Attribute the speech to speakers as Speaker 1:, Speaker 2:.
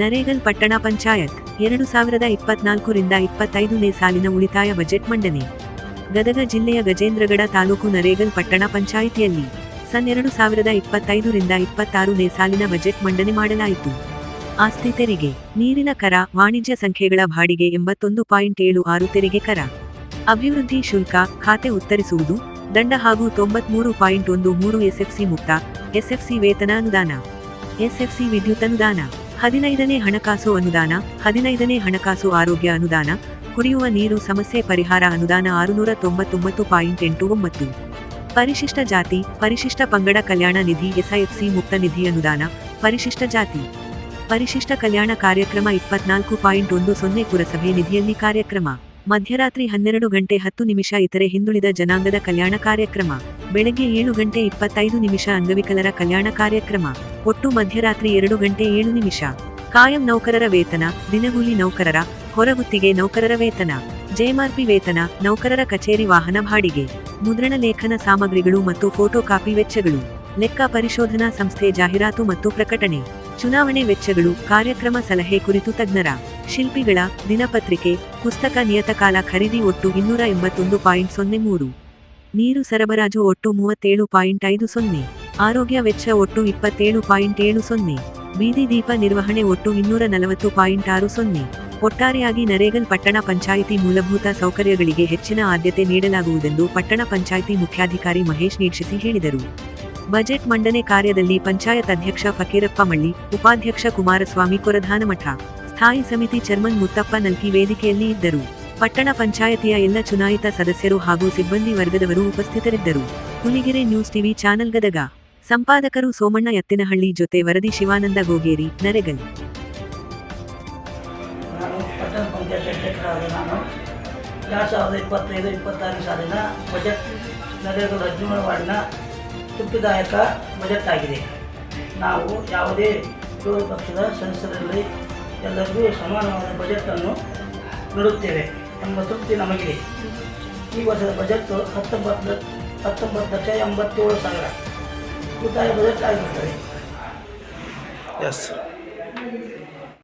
Speaker 1: ನರೇಗಲ್ ಪಟ್ಟಣ ಪಂಚಾಯತ್, ಎರಡು ಸಾವಿರದ ಇಪ್ಪತ್ನಾಲ್ಕರಿಂದ ಇಪ್ಪತ್ತೈದನೇ ಸಾಲಿನ ಉಳಿತಾಯ ಬಜೆಟ್ ಮಂಡನೆ. ಗದಗ ಜಿಲ್ಲೆಯ ಗಜೇಂದ್ರಗಡ ತಾಲೂಕು ನರೇಗಲ್ ಪಟ್ಟಣ ಪಂಚಾಯಿತಿಯಲ್ಲಿ, ಸನ್ ಎರಡು ಸಾವಿರದ ಇಪ್ಪತ್ತೈದರಿಂದ ಇಪ್ಪತ್ತಾರನೇ ಸಾಲಿನ ಬಜೆಟ್ ಮಂಡನೆ ಮಾಡಲಾಯಿತು. ಆಸ್ತಿ ತೆರಿಗೆ, ನೀರಿನ ಕರ, ವಾಣಿಜ್ಯ ಸಂಖ್ಯೆಗಳ ಬಾಡಿಗೆ ಎಂಬತ್ತೊಂದು ಪಾಯಿಂಟ್ ಏಳು ಆರು ತೆರಿಗೆ ಕರ. ಅಭಿವೃದ್ಧಿ ಶುಲ್ಕ, ಖಾತೆ ಉತ್ತರಿಸುವುದು ದಂಡ ಹಾಗೂ ತೊಂಬತ್ಮೂರು ಪಾಯಿಂಟ್ ಒಂದು ಮೂರು ಎಸ್ಎಫ್ಸಿ ಮುಕ್ತ ಎಸ್ಎಫ್ಸಿ ವೇತನ ಅನುದಾನ. ಎಸ್ಎಫ್ಸಿ ವಿದ್ಯುತ್ ಅನುದಾನ. ಹದಿನೈದನೇ ಹಣಕಾಸು ಅನುದಾನ. ಹದಿನೈದನೇ ಹಣಕಾಸು ಆರೋಗ್ಯ ಅನುದಾನ. ಕುಡಿಯುವ ನೀರು ಸಮಸ್ಯೆ ಪರಿಹಾರ ಅನುದಾನ ಆರುನೂರ ತೊಂಬತ್ತೊಂಬತ್ತು ಪಾಯಿಂಟ್ ಎಂಟು ಒಂಬತ್ತು. ಪರಿಶಿಷ್ಟ ಜಾತಿ. ಪರಿಶಿಷ್ಟ ಪಂಗಡ ಕಲ್ಯಾಣ ನಿಧಿ. ಎಸ್ಐಎಫ್ಸಿ ಮುಕ್ತ ನಿಧಿ ಅನುದಾನ. ಪರಿಶಿಷ್ಟ ಜಾತಿ. ಪರಿಶಿಷ್ಟ ಕಲ್ಯಾಣ ಕಾರ್ಯಕ್ರಮ ಇಪ್ಪತ್ನಾಲ್ಕು ಪಾಯಿಂಟ್ ಒಂದು ಸೊನ್ನೆ ಪುರಸಭೆ ನಿಧಿಯಲ್ಲಿ ಕಾರ್ಯಕ್ರಮ. ಮಧ್ಯರಾತ್ರಿ ಹನ್ನೆರಡು ಗಂಟೆ ಹತ್ತು ನಿಮಿಷ ಇತರೆ ಹಿಂದುಳಿದ ಜನಾಂಗದ ಕಲ್ಯಾಣ ಕಾರ್ಯಕ್ರಮ. ಬೆಳಗ್ಗೆ ಏಳು ಗಂಟೆ ಇಪ್ಪತ್ತೈದು ನಿಮಿಷ ಅಂಗವಿಕಲರ ಕಲ್ಯಾಣ ಕಾರ್ಯಕ್ರಮ. ಒಟ್ಟು ಮಧ್ಯರಾತ್ರಿ ಎರಡು ಗಂಟೆ ಏಳು ನಿಮಿಷ. ಕಾಯಂ ನೌಕರರ ವೇತನ, ದಿನಗೂಲಿ ನೌಕರರ, ಹೊರಗುತ್ತಿಗೆ ನೌಕರರ ವೇತನ. ಜೆಎಂಆರ್ಪಿ ವೇತನ, ನೌಕರರ ಕಚೇರಿ ವಾಹನ ಬಾಡಿಗೆ. ಮುದ್ರಣ ಲೇಖನ ಸಾಮಗ್ರಿಗಳು ಮತ್ತು ಫೋಟೋ ಕಾಪಿ ವೆಚ್ಚಗಳು. ಲೆಕ್ಕ ಪರಿಶೋಧನಾ ಸಂಸ್ಥೆ ಜಾಹೀರಾತು ಮತ್ತು ಪ್ರಕಟಣೆ. ಚುನಾವಣೆ ವೆಚ್ಚಗಳು, ಕಾರ್ಯಕ್ರಮ ಸಲಹೆ ಕುರಿತು ತಜ್ಞರ ಶಿಲ್ಪಿಗಳ ದಿನಪತ್ರಿಕೆ, ಪುಸ್ತಕ ನಿಯತಕಾಲ ಖರೀದಿ ಒಟ್ಟು ಇನ್ನೂರ ಎಂಬತ್ತೊಂದು ಪಾಯಿಂಟ್ ಸೊನ್ನೆ ಮೂರು. ನೀರು ಸರಬರಾಜು ಒಟ್ಟು ಮೂವತ್ತೇಳು ಪಾಯಿಂಟ್ ಐದು ಸೊನ್ನೆ. ಆರೋಗ್ಯ ವೆಚ್ಚ ಒಟ್ಟು ಇಪ್ಪತ್ತೇಳು ಪಾಯಿಂಟ್ ಏಳು ಸೊನ್ನೆ. ಬೀದಿ ದೀಪ ನಿರ್ವಹಣೆ ಒಟ್ಟು ಇನ್ನೂರ ನಲವತ್ತು ಪಾಯಿಂಟ್ ಆರು ಸೊನ್ನೆ. ಒಟ್ಟಾರೆಯಾಗಿ ನರೇಗಲ್ ಪಟ್ಟಣ ಪಂಚಾಯಿತಿ ಮೂಲಭೂತ ಸೌಕರ್ಯಗಳಿಗೆ ಹೆಚ್ಚಿನ ಆದ್ಯತೆ ನೀಡಲಾಗುವುದೆಂದು ಪಟ್ಟಣ ಪಂಚಾಯಿತಿ ಮುಖ್ಯಾಧಿಕಾರಿ ಮಹೇಶ್ ನೀಕ್ಷಿಸಿ ಹೇಳಿದರು. ಬಜೆಟ್ ಮಂಡನೆ ಕಾರ್ಯದಲ್ಲಿ ಪಂಚಾಯತ್ ಅಧ್ಯಕ್ಷ ಫಕೀರಪ್ಪ ಮಳ್ಳಿ, ಉಪಾಧ್ಯಕ್ಷ ಕುಮಾರಸ್ವಾಮಿ ಕೊರಧಾನಮಠ. ಸ್ಥಾಯಿ ಸಮಿತಿ ಚೇರ್ಮನ್ ಮುತ್ತಪ್ಪ ನಲ್ಕಿ ವೇದಿಕೆಯಲ್ಲಿ ಇದ್ದರು. ಪಟ್ಟಣ ಪಂಚಾಯತಿಯ ಎಲ್ಲ ಚುನಾಯಿತ ಸದಸ್ಯರು ಹಾಗೂ ಸಿಬ್ಬಂದಿ ವರ್ಗದವರು ಉಪಸ್ಥಿತರಿದ್ದರು. Huligere news TV channel Gadag. ಸಂಪಾದಕರು Somanna Ettinahalli ಜೊತೆ ವರದಿ ಶಿವಾನಂದ ಗೋಗೇರಿ, ನರೆಗಲ್.
Speaker 2: ಎರಡು ಸಾವಿರದ ಇಪ್ಪತ್ತೈದು, ಇಪ್ಪತ್ತಾರು ಸಾಲಿನ ಬಜೆಟ್ ನಡೆಯಲು ಹದಿನೇಳು ವಾರ್ಡ್ನ ತೃಪ್ತಿದಾಯಕ ಬಜೆಟ್ ಆಗಿದೆ. ನಾವು ಯಾವುದೇ ವಿರೋಧ ಪಕ್ಷದ ಸದಸ್ಯರಲ್ಲಿ ಎಲ್ಲರಿಗೂ ಸಮಾನವಾದ ಬಜೆಟನ್ನು ನೋಡುತ್ತೇವೆ ಎಂಬ ತೃಪ್ತಿ ನಮಗಿದೆ. ಈ ವರ್ಷದ ಬಜೆಟ್ ಹತ್ತೊಂಬತ್ತು ಹತ್ತೊಂಬತ್ತು ಲಕ್ಷ ಎಂಬತ್ತೇಳು ಸಾವಿರ. ಉಳಿತಾಯ ಬಜೆಟ್ ಆಗಿರುತ್ತದೆ.
Speaker 3: ಎಸ್